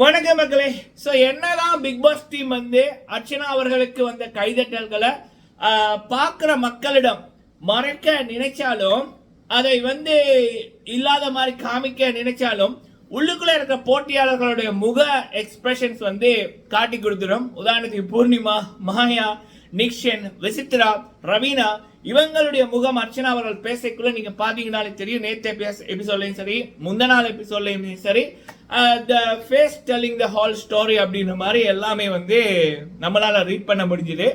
வணக்கம் மக்களே. ஸோ என்னதான் பிக் பாஸ் டீம் வந்து அர்ச்சனா அவர்களுக்கு வந்த கைதட்டல்களை பார்க்குற மக்களிடம் மறைக்க நினைச்சாலும் அதை வந்து இல்லாத மாதிரி காமிக்க நினைச்சாலும் உள்ளுக்குள்ள இருக்கிற போட்டியாளர்களுடைய முக எக்ஸ்பிரஷன்ஸ் வந்து காட்டி கொடுத்துடும். உதாரணத்துக்கு பூர்ணிமா மாயா நிக்ஷன் விசித்ரா ரவீனா இவங்களுடைய முகம் அர்ச்சனா அவர்கள் பேசக்குள்ள நீங்க பாத்தீங்கனாலே தெரியும். நேற்று எபிசோட்லையும் சரி முந்த நாள் எபிசோட்லையும் சரி the face telling the whole story அப்படின்ற மாதிரி எல்லாமே வந்து நம்மளால ரீட் பண்ண முடிஞ்சுது.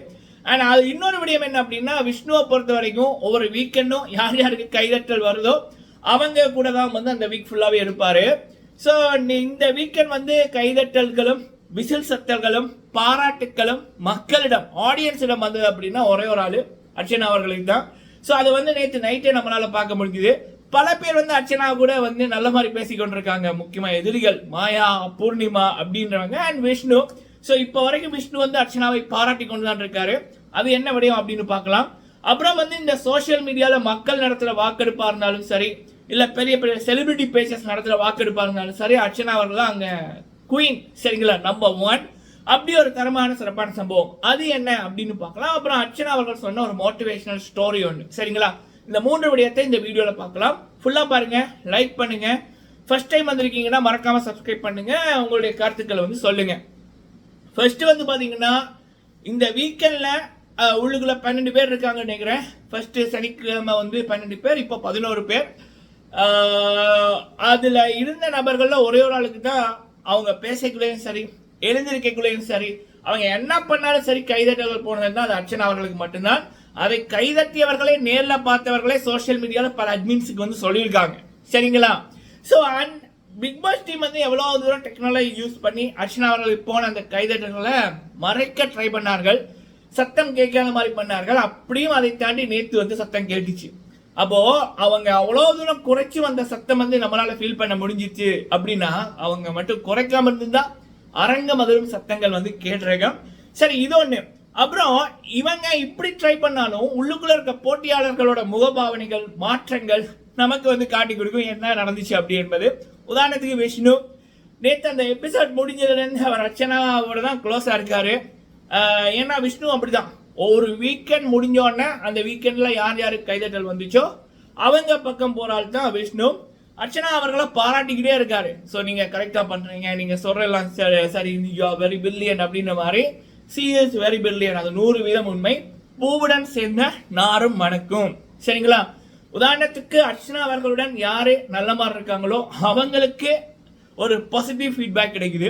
அண்ட் அது இன்னொரு விடயம் என்ன அப்படின்னா விஷ்ணுவை பொறுத்த வரைக்கும் ஒவ்வொரு வீக்கெண்டும் யார் யாருக்கு கைதட்டல் வருதோ அவங்க கூட தான் வந்து அந்த வீக் ஃபுல்லாகவே இருப்பார். ஸோ இந்த வீக்கெண்ட் வந்து கைதட்டல்களும் விசில் சத்தல்களும் பாராட்டுக்களும் மக்களிடம் ஆடியன்ஸிடம் வந்தது அப்படின்னா ஒரே ஒரு ஆளு அர்ச்சனா அவர்களுக்கு தான். ஸோ அது வந்து நேற்று நைட்டே நம்மளால பார்க்க முடிஞ்சுது. பல பேர் வந்து அர்ச்சனா கூட வந்து நல்ல மாதிரி பேசிக்கொண்டிருக்காங்க முக்கியமாக முக்கியமா எதிரிகள் மாயா பூர்ணிமா அப்படின்றவங்க அண்ட் விஷ்ணு. ஸோ இப்போ வரைக்கும் விஷ்ணு வந்து அர்ச்சனாவை பாராட்டி கொண்டு தான் இருக்காரு. அது என்ன விடயம் அப்படின்னு பார்க்கலாம். அப்புறம் வந்து இந்த சோஷியல் மீடியால மக்கள் நடத்துல வாக்கெடுப்பா இருந்தாலும் சரி இல்ல பெரிய பெரிய செலிபிரிட்டி பேசஸ் நடத்துல வாக்கெடுப்பா இருந்தாலும் சரி அர்ச்சனா அவர்கள் தான் அங்க குயின் சரிங்களா? நம்பர் ஒன் அப்படி ஒரு தரமான சிறப்பான சம்பவம். அது என்ன அப்படின்னு பார்க்கலாம். அப்புறம் அர்ச்சனா அவர்கள் சொன்ன ஒரு மோட்டிவேஷனல் ஸ்டோரி ஒன்று சரிங்களா? இந்த மூன்று விடயத்தை இந்த வீடியோவில் பார்க்கலாம். ஃபுல்லாக பாருங்கள் லைக் பண்ணுங்கள் ஃபர்ஸ்ட் டைம் வந்திருக்கீங்கன்னா மறக்காமல் சப்ஸ்கிரைப் பண்ணுங்கள் உங்களுடைய கருத்துக்களை வந்து சொல்லுங்கள் ஃபர்ஸ்ட் வந்து பார்த்தீங்கன்னா இந்த வீக்கெண்டில் உள்ளுக்குள்ள பன்னெண்டு பேர் இருக்காங்கன்னு நினைக்கிறேன். ஃபர்ஸ்ட்டு சனிக்கிழமை வந்து பன்னெண்டு பேர் இப்போ பதினோரு பேர். அதில் இருந்த நபர்களில் ஒரே ஒரு ஆளுக்கு தான் அவங்க பேசக்குள்ளேயும் சரி எழுந்திருக்கக்குள்ளேயும் சரி அவங்க என்ன பண்ணாலும் சரி கைதட்டல்கள் போனதுன்னா அது அர்ச்சனா அவர்களுக்கு மட்டும்தான். அதை கைதட்டியவர்களே நேரில் பார்த்தவர்களே சோஷியல் மீடியாவில் பல அட்மின்ஸுக்கு வந்து சொல்லியிருக்காங்க. சரிங்களா? So and big boss team வந்து எவ்வளோ தூரம் டெக்னாலஜி யூஸ் பண்ணி அர்ச்சனா அவர்களுக்கு போன அந்த கைதட்டல்களை மறைக்க ட்ரை பண்ணார்கள் சத்தம் கேட்காத மாதிரி பண்ணார்கள் அப்படியும் அதை தாண்டி நேற்று வந்து சத்தம் கேட்டுச்சு. அப்போ அவங்க அவ்வளோ தூரம் குறைச்சி வந்த சத்தம் வந்து நம்மளால ஃபீல் பண்ண முடிஞ்சிச்சு அப்படின்னா அவங்க மட்டும் குறைக்காம இருந்திருந்தா அரங்கம் அதிலும் சத்தங்கள் வந்து கேட்டிருக்கோம். சரி இது ஒண்ணு. அப்புறம் இவங்க இப்படி ட்ரை பண்ணாலும் உள்ளுக்குள்ள இருக்க போட்டியாளர்களோட முகபாவனைகள் மாற்றங்கள் நமக்கு வந்து காட்டி கொடுக்கும். என்ன நடந்துச்சு அப்படி என்பது. உதாரணத்துக்கு விஷ்ணு. நேற்று அந்த எபிசோட் முடிஞ்சதுலேருந்து அவர் அர்ச்சனாவோட தான் க்ளோஸாக இருக்காரு. ஏன்னா விஷ்ணு அப்படிதான். ஒரு வீக்கெண்ட் முடிஞ்சோடனே அந்த வீக்கெண்டில் யார் யாருக்கு கைதட்டல் வந்துச்சோ அவங்க பக்கம் போகிறாள் தான் விஷ்ணு. அர்ச்சனா அவர்களை பாராட்டிக்கிட்டே இருக்காரு. ஸோ நீங்கள் கரெக்டாக பண்ணுறீங்க நீங்கள் சொல்றதெல்லாம் சரி சரி யூ வெரி பில்லியன் அப்படின்ற மாதிரி சி இஸ் வெரி பில்லியன் அது நூறு வீதம் உண்மை. பூவுடன் சேர்ந்த நாரும் மணக்கும். சரிங்களா? உதாரணத்துக்கு அர்ச்சனா அவர்களுடன் யார் நல்ல மாதிரி இருக்காங்களோ அவங்களுக்கு ஒரு பாசிட்டிவ் ஃபீட்பேக் கிடைக்குது.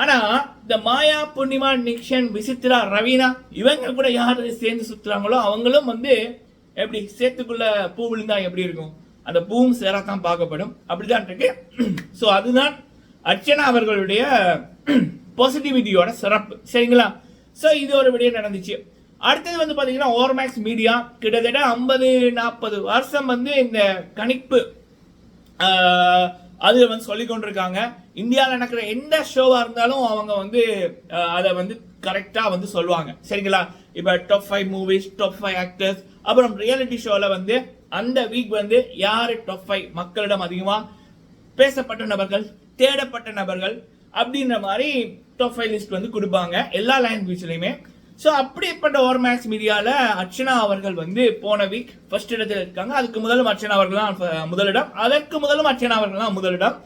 ஆனா இந்த மாயா பூர்ணிமா நிக்ஷன் விசித்ரா ரவீனா இவங்க கூட யார் சேர்ந்து சுத்துறாங்களோ அவங்களும் வந்து எப்படி சேத்துக்குள்ள பூ விழுந்தா எப்படி இருக்கும்? அந்த பூவும் சேராத்தான் பார்க்கப்படும். அப்படிதான் இருக்கு. ஸோ அதுதான் அர்ச்சனா அவர்களுடைய பாசிட்டிவிட்டியோட சிறப்பு. சரிங்களா? ஸோ இது ஒரு விடயம் நடந்துச்சு. அடுத்தது வந்து பார்த்தீங்கன்னா ஓர்மேக்ஸ் மீடியா கிட்டத்தட்ட ஐம்பது நாற்பது வருஷம் வந்து இந்த கணிப்பு அது வந்து சொல்லி கொண்டிருக்காங்க. இந்தியாவில் நடக்கிற எந்த ஷோவாக இருந்தாலும் அவங்க வந்து அதை வந்து கரெக்டாக வந்து சொல்லுவாங்க. சரிங்களா? இப்போ top five movies top five actors அப்புறம் ரியாலிட்டி ஷோவில் வந்து அந்த வீக் வந்து யார் டாப் ஃபைவ் மக்களிடம் அதிகமாக பேசப்பட்ட நபர்கள் தேடப்பட்ட நபர்கள் அப்படின்ற மாதிரி டாப் ஃபைவ் லிஸ்ட் வந்து கொடுப்பாங்க. எல்லா லாங்குவேஜ்லையுமே ஸோ அப்படிப்பட்ட ஓவர் மேக்ஸ் மீடியாவில் அர்ச்சனா அவர்கள் வந்து போன வீக் ஃபர்ஸ்ட் இடத்துல இருக்காங்க. அதுக்கு முதலும் அர்ச்சனா அவர்கள் தான் ஃப- முதலிடம். அதற்கு முதலும் அர்ச்சனா அவர்கள் தான் முதலிடம்.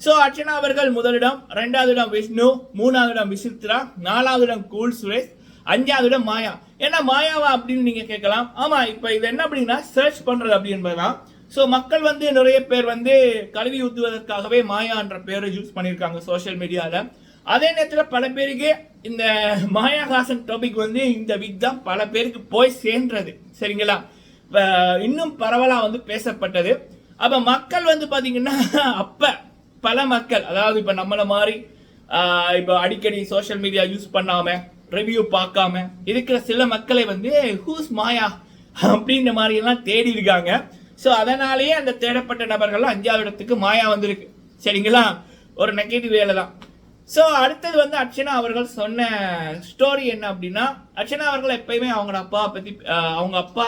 ஸோ அர்ச்சனா அவர்கள் முதலிடம் ரெண்டாவது இடம் விஷ்ணு மூணாவது இடம் விசித்ரா நாலாவது இடம் கூல் சுரேஷ் அஞ்சாவது இடம் மாயா. ஏன்னா மாயாவா அப்படின்னு நீங்கள் கேட்கலாம். ஆமாம் இப்போ இது என்ன அப்படின்னா சர்ச் பண்ணுறது அப்படின்றது தான் ஸோ மக்கள் வந்து நிறைய பேர் வந்து கல்வி ஊத்துவதற்காகவே மாயா என்ற பேரை யூஸ் பண்ணியிருக்காங்க சோஷியல் மீடியாவில் அதே நேரத்தில் பல பேருக்கு இந்த மாயாகாசன் டாபிக் வந்து இந்த வீக் தான் பல பேருக்கு போய் சேர்ந்தது. சரிங்களா? வ- இன்னும் பரவலாக வந்து பேசப்பட்டது. அப்போ மக்கள் வந்து பார்த்தீங்கன்னா அப்போ பல மக்கள் அதாவது இப்போ நம்மளை மாதிரி இப்போ அடிக்கடி சோஷியல் மீடியா யூஸ் பண்ணாமல் ரிவ்யூ பார்க்காம இருக்கிற சில மக்களை வந்து ஹூஸ் மாயா அப்படின்ற மாதிரியெல்லாம் தேடி இருக்காங்க. ஸோ அதனாலேயே அந்த தேடப்பட்ட நபர்கள்லாம் அஞ்சாவது இடத்துக்கு மாயா வந்திருக்கு. சரிங்களா? ஒரு நெகட்டிவ் வேலை தான் ஸோ அடுத்தது வந்து அர்ச்சனா அவர்கள் சொன்ன ஸ்டோரி என்ன அப்படின்னா அர்ச்சனா அவர்கள் எப்பயுமே அவங்களோட அப்பா பற்றி அவங்க அப்பா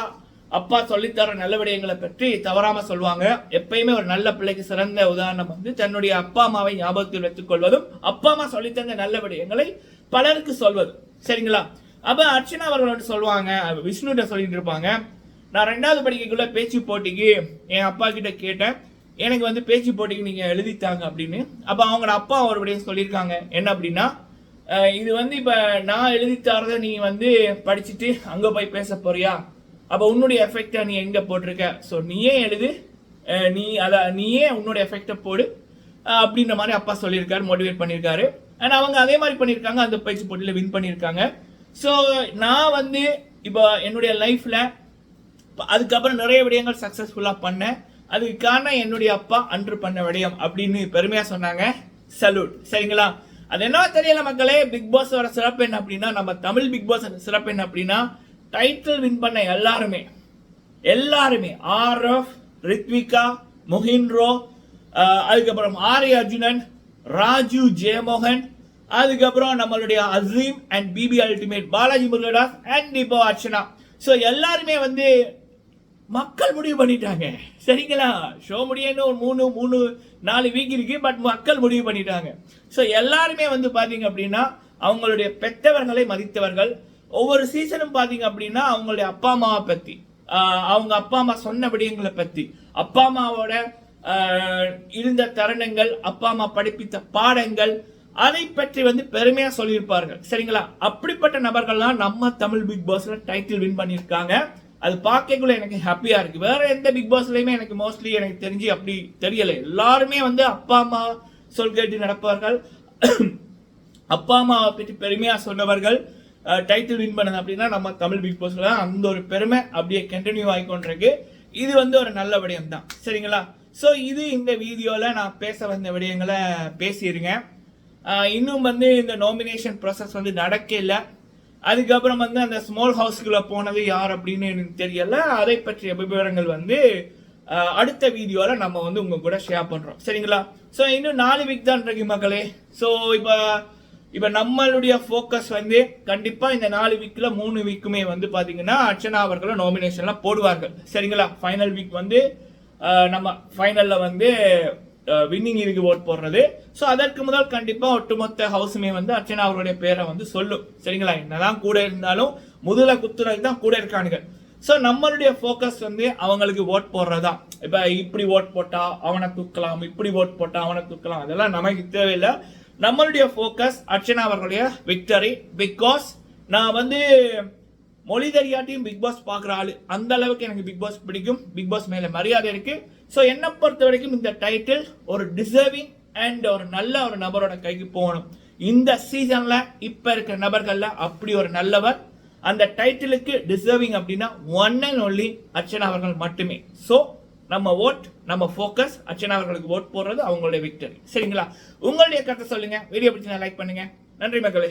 அப்பா சொல்லித்தர நல்ல விடயங்களை பற்றி தவறாமல் சொல்லுவாங்க. எப்பயுமே ஒரு நல்ல பிள்ளைக்கு சிறந்த உதாரணம் வந்து தன்னுடைய அப்பா அம்மாவை ஞாபகத்தில் வைத்துக் கொள்வதும் அப்பா அம்மா சொல்லித்தந்த நல்ல விடயங்களை பலருக்கு சொல்வது. சரிங்களா? அப்போ அர்ச்சனா அவர்கள் வந்து சொல்லுவாங்க விஷ்ணுகிட்ட சொல்லிட்டு இருப்பாங்க. நான் ரெண்டாவது படிக்கக்குள்ள பேச்சு போட்டிக்கு என் அப்பா கிட்ட கேட்டேன். எனக்கு வந்து பேச்சு போட்டிக்கு நீங்கள் எழுதித்தாங்க அப்படின்னு. அப்போ அவங்களோட அப்பா அவருடைய சொல்லியிருக்காங்க. என்ன அப்படின்னா இது வந்து இப்போ நான் எழுதித்தாரத நீ வந்து படிச்சுட்டு அங்கே போய் பேச போறியா? அப்போ உன்னுடைய எஃபெக்டை நீ எங்கே போட்டிருக்க? ஸோ நீயே எழுது. நீ அதை நீயே உன்னுடைய எஃபெக்டை போடு. அப்படின்ற மாதிரி அப்பா சொல்லியிருக்காரு மோட்டிவேட் பண்ணியிருக்காரு. அண்ட் அவங்க அதே மாதிரி பண்ணியிருக்காங்க அந்த பயிற்சி போட்டியில் வின் பண்ணியிருக்காங்க. ஸோ நான் வந்து இப்போ என்னுடைய லைஃப்பில் அதுக்கப்புறம் நிறைய விடயங்கள் சக்ஸஸ்ஃபுல்லாக பண்ணேன். அதுக்கு காரணம் என்னுடைய அப்பா அன்று பண்ண விடயம் அப்படின்னு பெருமையா சொன்னாங்க. சல்யூட் சரிங்களா? அது என்ன தெரியல மக்களே? பிக் பாஸோட சிறப்பு என்ன அப்படின்னா நம்ம தமிழ் பிக் பாஸ் சிறப்பு என்ன அப்படின்னா டைட்டில் வின் பண்ண எல்லாருமே எல்லாருமே ஆர்எஃப் ரித்விகா மொஹின்ரோ அதுக்கப்புறம் ஆர்ய அர்ஜுனன் ராஜு ஜெயமோகன் அதுக்கப்புறம் நம்மளுடைய Azeem and BB ultimate Balaji Murugadoss and இப்போ அர்ச்சனா ஸோ எல்லாருமே வந்து மக்கள் முடிவு பண்ணிட்டாங்க. சரிங்களா? ஷோ முடிய ஒரு மூணு மூணு நாலு வீக் இருக்கு பட் மக்கள் முடிவு பண்ணிட்டாங்க. ஸோ எல்லாருமே வந்து பார்த்தீங்க அப்படின்னா அவங்களுடைய பெற்றவர்களை மதித்தவர்கள். ஒவ்வொரு சீசனும் பார்த்தீங்க அப்படின்னா அவங்களுடைய அப்பா அம்மாவை பற்றி அவங்க அப்பா அம்மா சொன்ன விடயங்களை பற்றி அப்பா அம்மாவோட இருந்த தருணங்கள் அப்பா அம்மா படிப்பித்த பாடங்கள் அதை பற்றி வந்து பெருமையாக சொல்லியிருப்பார்கள். சரிங்களா? அப்படிப்பட்ட நபர்கள்லாம் நம்ம தமிழ் பிக் பாஸில் டைட்டில் வின் பண்ணியிருக்காங்க. அது பார்க்கக்குள்ள எனக்கு ஹாப்பியாக இருக்குது வேற எந்த பிக் பாஸ்லையுமே எனக்கு மோஸ்ட்லி எனக்கு தெரிஞ்சு அப்படி தெரியலை. எல்லாருமே வந்து அப்பா அம்மா சொல் கேட்டு நடப்பார்கள். அப்பா அம்மாவை பற்றி பெருமையாக சொன்னவர்கள் டைட்டில் வின் பண்ணது அப்படின்னா நம்ம தமிழ் பிக் பாஸ்ல தான் அந்த ஒரு பெருமை அப்படியே கண்டினியூ ஆகிக்கொண்டிருக்கு இது வந்து ஒரு நல்ல விடயம் தான் சரிங்களா? ஸோ இது இந்த வீடியோவில் நான் பேச வந்த விடயங்களை பேசியிருங்க இன்னும் வந்து இந்த நாமினேஷன் ப்ராசஸ் வந்து நடக்கல. அதுக்கப்புறம் வந்து அந்த ஸ்மால் ஹவுஸ்குள்ள போனது யார் அப்படின்னு எனக்கு தெரியல. அதை பற்றிய விவரங்கள் வந்து அடுத்த வீடியோவில் நம்ம வந்து உங்க கூட ஷேர் பண்றோம். சரிங்களா? ஸோ இன்னும் நாலு வீக் தான் இருக்கு மக்களே. ஸோ இப்போ இப்போ நம்மளுடைய ஃபோக்கஸ் வந்து கண்டிப்பாக இந்த நாலு வீக்கில் மூணு வீக்குமே வந்து பார்த்தீங்கன்னா அர்ச்சனா அவர்களை நாமினேஷன்லாம் போடுவார்கள். சரிங்களா? ஃபைனல் வீக் வந்து நம்ம ஃபைனலில் வந்து வின்னிங் இதுக்கு ஓட் போடுறது. ஸோ அதற்கு முதல் கண்டிப்பாக ஒட்டுமொத்த ஹவுஸுமே வந்து அர்ச்சனா அவருடைய பேரை வந்து சொல்லும். சரிங்களா? என்னதான் கூட இருந்தாலும் முதல குத்துறது தான் கூட இருக்கானுங்க. ஸோ நம்மளுடைய ஃபோக்கஸ் வந்து அவங்களுக்கு ஓட் போடுறதா. இப்போ இப்படி ஓட் போட்டால் அவனை தூக்கலாம் இப்படி ஓட் போட்டால் அவனை தூக்கலாம். அதெல்லாம் நமக்கு தேவையில்லை. நம்மளுடைய ஃபோக்கஸ் அர்ச்சனா அவர்களுடைய விக்டரி பிகாஸ் நான் வந்து மொழி தெரியாட்டியும் பிக் பாஸ் பார்க்குற ஆளு. அந்த அளவுக்கு எனக்கு பிக் பாஸ் பிடிக்கும். பிக் பாஸ் மேலே மரியாதை இருக்குது ஸோ என்னை பொறுத்த வரைக்கும் இந்த டைட்டில் ஒரு டிசர்விங் அண்ட் ஒரு நல்ல ஒரு நபரோட கைக்கு போகணும். இந்த சீசனில் இப்போ இருக்கிற நபர்களில் அப்படி ஒரு நல்லவர். அந்த டைட்டிலுக்கு டிசர்விங் அப்படின்னா ஒன் அண்ட் ஒன்லி அர்ச்சனா அவர்கள் மட்டுமே. ஸோ நம்ம ஓட் நம்ம ஃபோக்கஸ் அர்ச்சனா அவர்களுக்கு ஓட் போடுறது அவங்களுடைய விக்டரி சரிங்களா? உங்களுடைய கருத்தை சொல்லுங்கள் வீடியோ பிடிச்சி லைக் பண்ணுங்கள் நன்றி மக்களே.